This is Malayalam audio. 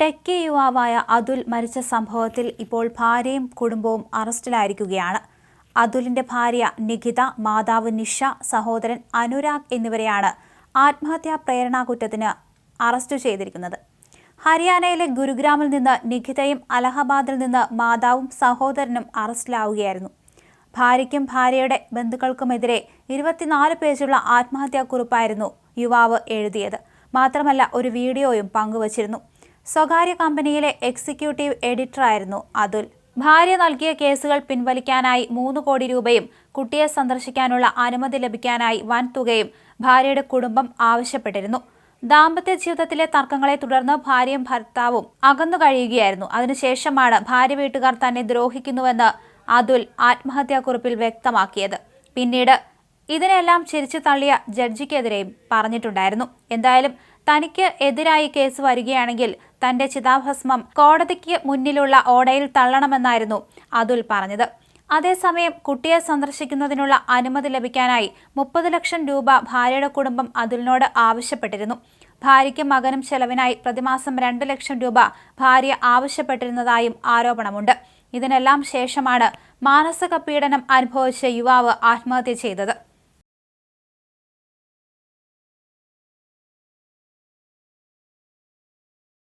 ടെക്കി യുവാവായ അതുൽ മരിച്ച സംഭവത്തിൽ ഇപ്പോൾ ഭാര്യയും കുടുംബവും അറസ്റ്റിലായിരിക്കുകയാണ്. അതുലിന്റെ ഭാര്യ നിഖിത മാതാവ് നിഷ സഹോദരൻ അനുരാഗ് എന്നിവരെയാണ് ആത്മഹത്യാ പ്രേരണാ കുറ്റത്തിന് അറസ്റ്റ് ചെയ്തിരിക്കുന്നത്. ഹരിയാനയിലെ ഗുരുഗ്രാമിൽ നിന്ന് നിഖിതയും അലഹബാദിൽ നിന്ന് മാതാവും സഹോദരനും അറസ്റ്റിലാവുകയായിരുന്നു. ഭാര്യയ്ക്കും ഭാര്യയുടെ ബന്ധുക്കൾക്കുമെതിരെ ഇരുപത്തിനാല് പേജുള്ള ആത്മഹത്യാക്കുറിപ്പായിരുന്നു യുവാവ് എഴുതിയത്. മാത്രമല്ല ഒരു വീഡിയോയും പങ്കുവച്ചിരുന്നു. സ്വകാര്യ കമ്പനിയിലെ എക്സിക്യൂട്ടീവ് എഡിറ്ററായിരുന്നു അതുൽ. ഭാര്യ നൽകിയ കേസുകൾ പിൻവലിക്കാനായി മൂന്ന് കോടി രൂപയും കുട്ടിയെ സന്ദർശിക്കാനുള്ള അനുമതി ലഭിക്കാനായി വൻ തുകയും ഭാര്യയുടെ കുടുംബം ആവശ്യപ്പെട്ടിരുന്നു. ദാമ്പത്യ ജീവിതത്തിലെ തർക്കങ്ങളെ തുടർന്ന് ഭാര്യയും ഭർത്താവും അകന്നു കഴിയുകയായിരുന്നു. അതിനുശേഷമാണ് ഭാര്യ വീട്ടുകാർ തന്നെ ദ്രോഹിക്കുന്നുവെന്ന് അതുൽ ആത്മഹത്യാക്കുറിപ്പിൽ വ്യക്തമാക്കിയത്. പിന്നീട് ഇതിനെല്ലാം ചിരിച്ചു തള്ളിയ ജഡ്ജിക്കെതിരെയും പറഞ്ഞിട്ടുണ്ടായിരുന്നു. എന്തായാലും തനിക്ക് എതിരായി കേസ് വരികയാണെങ്കിൽ തന്റെ ചിതാഭസ്മം കോടതിക്ക് മുന്നിലുള്ള ഓടയിൽ തള്ളണമെന്നായിരുന്നു അതുൽ പറഞ്ഞത്. അതേസമയം കുട്ടിയെ സന്ദർശിക്കുന്നതിനുള്ള അനുമതി ലഭിക്കാനായി മുപ്പത് ലക്ഷം രൂപ ഭാര്യയുടെ കുടുംബം അതുലിനോട് ആവശ്യപ്പെട്ടിരുന്നു. ഭാര്യയ്ക്കും മകനും ചെലവിനായി പ്രതിമാസം രണ്ട് ലക്ഷം രൂപ ഭാര്യ ആവശ്യപ്പെട്ടിരുന്നതായും ആരോപണമുണ്ട്. ഇതിനെല്ലാം ശേഷമാണ് മാനസിക പീഡനം അനുഭവിച്ച യുവാവ് ആത്മഹത്യ ചെയ്തത്.